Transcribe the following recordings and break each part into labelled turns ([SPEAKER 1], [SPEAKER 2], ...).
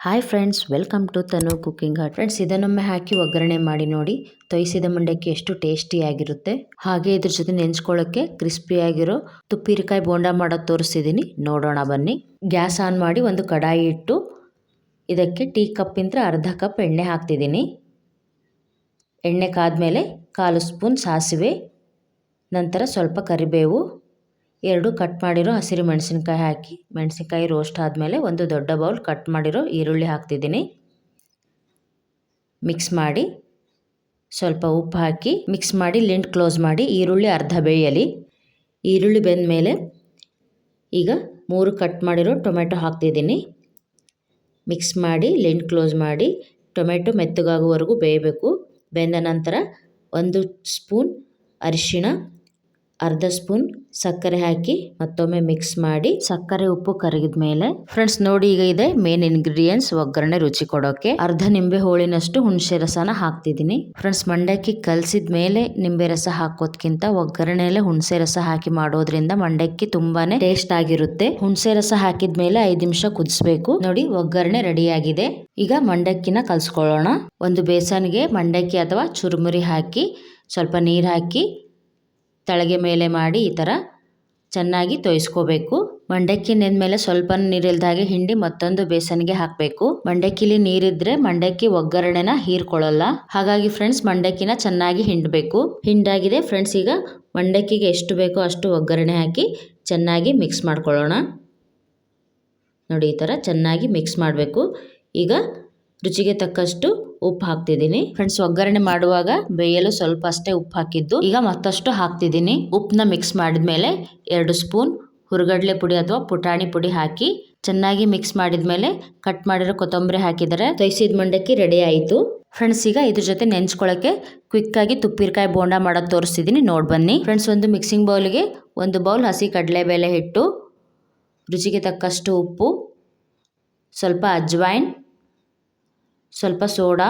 [SPEAKER 1] Hi friends welcome to Tanu cooking hot friends ಇದನ್ನೊಮ್ಮೆ ಹಾಕಿ ಒಗ್ಗರಣೆ ಮಾಡಿ ನೋಡಿ, ತೊಯಿಸಿದ ಮಂಡಕ್ಕಿ ಎಷ್ಟು ಟೇಸ್ಟಿಯಾಗಿರುತ್ತೆ ಹಾಗೆ ಇದ್ರ ಜೊತೆ ನೆಂಚ್ಕೊಳ್ಳೋಕ್ಕೆ ಕ್ರಿಸ್ಪಿಯಾಗಿರೋ ತುಪ್ಪಿರಿಕಾಯಿ ಬೋಂಡ ಮಾಡೋದು ತೋರಿಸಿದ್ದೀನಿ ನೋಡೋಣ ಬನ್ನಿ. ಗ್ಯಾಸ್ ಆನ್ ಮಾಡಿ ಒಂದು ಕಡಾಯಿ ಇಟ್ಟು ಇದಕ್ಕೆ ಟೀ ಕಪ್ಪಿಂದ ಅರ್ಧ ಕಪ್ ಎಣ್ಣೆ ಹಾಕ್ತಿದ್ದೀನಿ ಎಣ್ಣೆ ಕಾದ ಮೇಲೆ ಕಾಲು ಸ್ಪೂನ್ ಸಾಸಿವೆ, ನಂತರ ಸ್ವಲ್ಪ ಕರಿಬೇವು ಎರಡು ಕಟ್ ಮಾಡಿರೋ ಹಸಿರು ಮೆಣಸಿನ್ಕಾಯಿ ಹಾಕಿ. ಮೆಣಸಿನ್ಕಾಯಿ ರೋಸ್ಟ್ ಆದಮೇಲೆ ಒಂದು ದೊಡ್ಡ ಬೌಲ್ ಕಟ್ ಮಾಡಿರೋ ಈರುಳ್ಳಿ ಹಾಕ್ತಿದ್ದೀನಿ. ಮಿಕ್ಸ್ ಮಾಡಿ ಸ್ವಲ್ಪ ಉಪ್ಪು ಹಾಕಿ ಮಿಕ್ಸ್ ಮಾಡಿ ಲಿಂಟ್ ಕ್ಲೋಸ್ ಮಾಡಿ ಈರುಳ್ಳಿ ಅರ್ಧ ಬೇಯಲಿ. ಈರುಳ್ಳಿ ಬೆಂದ ಮೇಲೆ ಈಗ ಮೂರು ಕಟ್ ಮಾಡಿರೋ ಟೊಮೆಟೊ ಹಾಕ್ತಿದ್ದೀನಿ. ಮಿಕ್ಸ್ ಮಾಡಿ ಲಿಂಟ್ ಕ್ಲೋಸ್ ಮಾಡಿ ಟೊಮೆಟೊ ಮೆತ್ತಗಾಗುವವರೆಗೂ ಬೇಯಬೇಕು. ಬೆಂದ ನಂತರ ಒಂದು ಸ್ಪೂನ್ ಅರಿಶಿಣ ಅರ್ಧ ಸ್ಪೂನ್ ಸಕ್ಕರೆ ಹಾಕಿ ಮತ್ತೊಮ್ಮೆ ಮಿಕ್ಸ್ ಮಾಡಿ ಸಕ್ಕರೆ ಉಪ್ಪು ಕರಗಿದ ಮೇಲೆ. ಫ್ರೆಂಡ್ಸ್ ನೋಡಿ ಈಗ ಇದೆ ಮೇನ್ ಇಂಗ್ರೀಡಿಯೆಂಟ್ಸ್ ಒಗ್ಗರಣೆ ರುಚಿ ಕೊಡೋಕೆ. ಅರ್ಧ ನಿಂಬೆ ಹೋಳಿನಷ್ಟು ಹುಣಸೆ ರಸನ ಹಾಕ್ತಿದ್ದೀನಿ. ಫ್ರೆಂಡ್ಸ್ ಮಂಡಕ್ಕಿ ಕಲಸಿದ ಮೇಲೆ ನಿಂಬೆ ರಸ ಹಾಕೋದ್ಕಿಂತ ಒಗ್ಗರಣೆಯಲ್ಲೇ ಹುಣಸೆ ರಸ ಹಾಕಿ ಮಾಡೋದ್ರಿಂದ ಮಂಡಕ್ಕಿ ತುಂಬಾನೇ ಟೇಸ್ಟ್ ಆಗಿರುತ್ತೆ. ಹುಣಸೆ ರಸ ಹಾಕಿದ ಮೇಲೆ ಐದು ನಿಮಿಷ ಕುದಿಸ್ಬೇಕು. ನೋಡಿ, ಒಗ್ಗರಣೆ ರೆಡಿಯಾಗಿದೆ ಈಗ ಮಂಡಕ್ಕಿನ ಕಲ್ಸ್ಕೊಳ್ಳೋಣ. ಒಂದು ಬೇಸನ್ಗೆ ಮಂಡಕ್ಕಿ ಅಥವಾ ಚುರುಮುರಿ ಹಾಕಿ, ಸ್ವಲ್ಪ ನೀರು ಹಾಕಿ ತಳಗೆ ಮೇಲೆ ಮಾಡಿ ಈ ಥರ ಚೆನ್ನಾಗಿ ತೋಯಿಸ್ಕೋಬೇಕು. ಮಂಡಕ್ಕಿ ನೆಂದ್ಮೇಲೆ ಸ್ವಲ್ಪ ನೀರಿಲ್ದಾಗೆ ಹಿಂಡಿ ಮತ್ತೊಂದು ಬೇಸನ್ಗೆ ಹಾಕಬೇಕು. ಮಂಡಕ್ಕಿಲಿ ನೀರಿದ್ರೆ ಮಂಡಕ್ಕಿ ಒಗ್ಗರಣೆನ ಹೀರ್ಕೊಳ್ಳಲ್ಲ. ಹಾಗಾಗಿ ಫ್ರೆಂಡ್ಸ್, ಮಂಡಕ್ಕಿನ ಚೆನ್ನಾಗಿ ಹಿಂಡಬೇಕು. ಹಿಂಡಾಗಿದೆ ಫ್ರೆಂಡ್ಸ್, ಈಗ ಮಂಡಕ್ಕಿಗೆ ಎಷ್ಟು ಬೇಕೋ ಅಷ್ಟು ಒಗ್ಗರಣೆ ಹಾಕಿ ಚೆನ್ನಾಗಿ ಮಿಕ್ಸ್ ಮಾಡ್ಕೊಳ್ಳೋಣ. ನೋಡಿ, ಈ ಥರ ಚೆನ್ನಾಗಿ ಮಿಕ್ಸ್ ಮಾಡಬೇಕು. ಈಗ ರುಚಿಗೆ ತಕ್ಕಷ್ಟು ಉಪ್ಪು ಹಾಕ್ತಿದ್ದೀನಿ ಫ್ರೆಂಡ್ಸ್ ಒಗ್ಗರಣೆ ಮಾಡುವಾಗ ಬೇಯಲು ಸ್ವಲ್ಪ ಅಷ್ಟೇ ಉಪ್ಪು ಹಾಕಿದ್ದು ಈಗ ಮತ್ತಷ್ಟು ಹಾಕ್ತಿದ್ದೀನಿ. ಉಪ್ಪನ್ನ ಮಿಕ್ಸ್ ಮಾಡಿದ್ಮೇಲೆ ಎರಡು ಸ್ಪೂನ್ ಹುರುಗಡ್ಲೆ ಪುಡಿ ಅಥವಾ ಪುಟಾಣಿ ಪುಡಿ ಹಾಕಿ ಚೆನ್ನಾಗಿ ಮಿಕ್ಸ್ ಮಾಡಿದ್ಮೇಲೆ ಕಟ್ ಮಾಡಿರೋ ಕೊತ್ತಂಬರಿ ಹಾಕಿದರೆ ತೈಸಿದ ಮಂಡಕ್ಕಿ ರೆಡಿ ಆಯಿತು. ಫ್ರೆಂಡ್ಸ್ ಈಗ ಇದ್ರ ಜೊತೆ ನೆಂಚ್ಕೊಳ್ಳೋಕ್ಕೆ ಕ್ವಿಕ್ಕಾಗಿ ತುಪ್ಪಿರ್ಕಾಯಿ ಬೋಂಡ ಮಾಡೋದು ತೋರಿಸ್ತಿದ್ದೀನಿ ನೋಡಿ ಬನ್ನಿ. ಫ್ರೆಂಡ್ಸ್ ಒಂದು ಮಿಕ್ಸಿಂಗ್ ಬೌಲ್ಗೆ ಒಂದು ಬೌಲ್ ಹಸಿ ಕಡಲೆಬೇಳೆ ಹಿಟ್ಟು, ರುಚಿಗೆ ತಕ್ಕಷ್ಟು ಉಪ್ಪು, ಸ್ವಲ್ಪ ಅಜ್ವೈನ್ ಸ್ವಲ್ಪ ಸೋಡಾ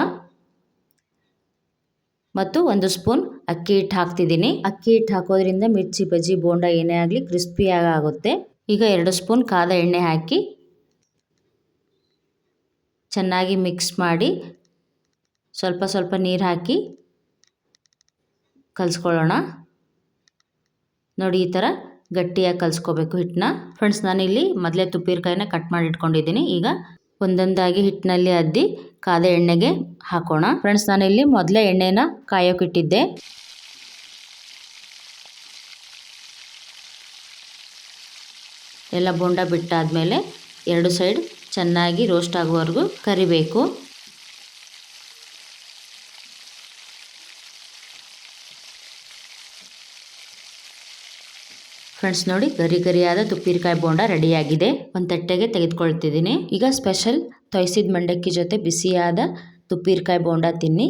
[SPEAKER 1] ಮತ್ತು ಒಂದು ಸ್ಪೂನ್ ಅಕ್ಕಿ ಹಿಟ್ಟು ಹಾಕ್ತಿದ್ದೀನಿ. ಅಕ್ಕಿ ಹಿಟ್ಟು ಹಾಕೋದ್ರಿಂದ ಮಿರ್ಚಿ, ಬಜ್ಜಿ, ಬೋಂಡ ಏನೇ ಆಗಲಿ ಕ್ರಿಸ್ಪಿಯಾಗಿ ಆಗುತ್ತೆ. ಈಗ ಎರಡು ಸ್ಪೂನ್ ಕಾದ ಎಣ್ಣೆ ಹಾಕಿ ಚೆನ್ನಾಗಿ ಮಿಕ್ಸ್ ಮಾಡಿ ಸ್ವಲ್ಪ ಸ್ವಲ್ಪ ನೀರು ಹಾಕಿ ಕಲಿಸ್ಕೊಳ್ಳೋಣ. ನೋಡಿ ಈ ಥರ ಗಟ್ಟಿಯಾಗಿ ಕಲಿಸ್ಕೋಬೇಕು ಹಿಟ್ಟನ್ನ. ಫ್ರೆಂಡ್ಸ್, ನಾನಿಲ್ಲಿ ಮೊದಲೇ ತುಪ್ಪಿರ್ಕಾಯಿನ ಕಟ್ ಮಾಡಿ ಇಟ್ಕೊಂಡಿದ್ದೀನಿ. ಈಗ ಒಂದೊಂದಾಗಿ ಹಿಟ್ಟಿನಲ್ಲಿ ಅದ್ದಿ ಕಾದ ಎಣ್ಣೆಗೆ ಹಾಕೋಣ. ಫ್ರೆಂಡ್ಸ್ ನಾನಿಲ್ಲಿ ಮೊದಲೇ ಎಣ್ಣೆನ ಕಾಯೋಕ್ಕಿಟ್ಟಿದ್ದೆ ಎಲ್ಲ ಬೋಂಡ ಬಿಟ್ಟಾದಮೇಲೆ ಎರಡು ಸೈಡ್ ಚೆನ್ನಾಗಿ ರೋಸ್ಟ್ ಆಗುವವರೆಗೂ ಕರಿಬೇಕು. ಫ್ರೆಂಡ್ಸ್ ನೋಡಿ, ಗರಿ ಗರಿಯಾದ ತುಪ್ಪಿರಿಕಾಯಿ ಬೋಂಡ ರೆಡಿಯಾಗಿದೆ. ಒಂದು ತಟ್ಟೆಗೆ ತೆಗೆದುಕೊಳ್ತಿದ್ದೀನಿ. ಈಗ ಸ್ಪೆಷಲ್ ತೊಯ್ಸಿದ ಮಂಡಕ್ಕಿ ಜೊತೆ ಬಿಸಿಯಾದ ತುಪ್ಪಿರಿಕಾಯಿ ಬೋಂಡ ತಿನ್ನಿ.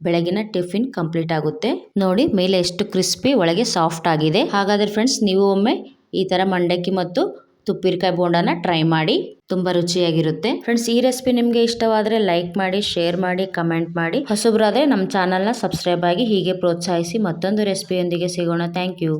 [SPEAKER 1] ಬೆಳಗಿನ ಟಿಫಿನ್ ಕಂಪ್ಲೀಟ್ ಆಗುತ್ತೆ. ನೋಡಿ, ಮೇಲೆ ಎಷ್ಟು ಕ್ರಿಸ್ಪಿ, ಒಳಗೆ ಸಾಫ್ಟ್ ಆಗಿದೆ. ಹಾಗಾದರೆ ಫ್ರೆಂಡ್ಸ್ ನೀವು ಒಮ್ಮೆ ಈ ಥರ ಮಂಡಕ್ಕಿ ಮತ್ತು ತುಪ್ಪಿರಿಕಾಯಿ ಬೋಂಡನ ಟ್ರೈ ಮಾಡಿ. ತುಂಬ ರುಚಿಯಾಗಿರುತ್ತೆ. ಫ್ರೆಂಡ್ಸ್ ಈ ರೆಸಿಪಿ ನಿಮಗೆ ಇಷ್ಟವಾದರೆ ಲೈಕ್ ಮಾಡಿ ಶೇರ್ ಮಾಡಿ ಕಮೆಂಟ್ ಮಾಡಿ. ಹೊಸಬ್ರಾದರೆ ನಮ್ಮ ಚಾನಲ್ನ ಸಬ್ಸ್ಕ್ರೈಬ್ ಆಗಿ ಹೀಗೆ ಪ್ರೋತ್ಸಾಹಿಸಿ ಮತ್ತೊಂದು ರೆಸಿಪಿಯೊಂದಿಗೆ ಸಿಗೋಣ. Thank you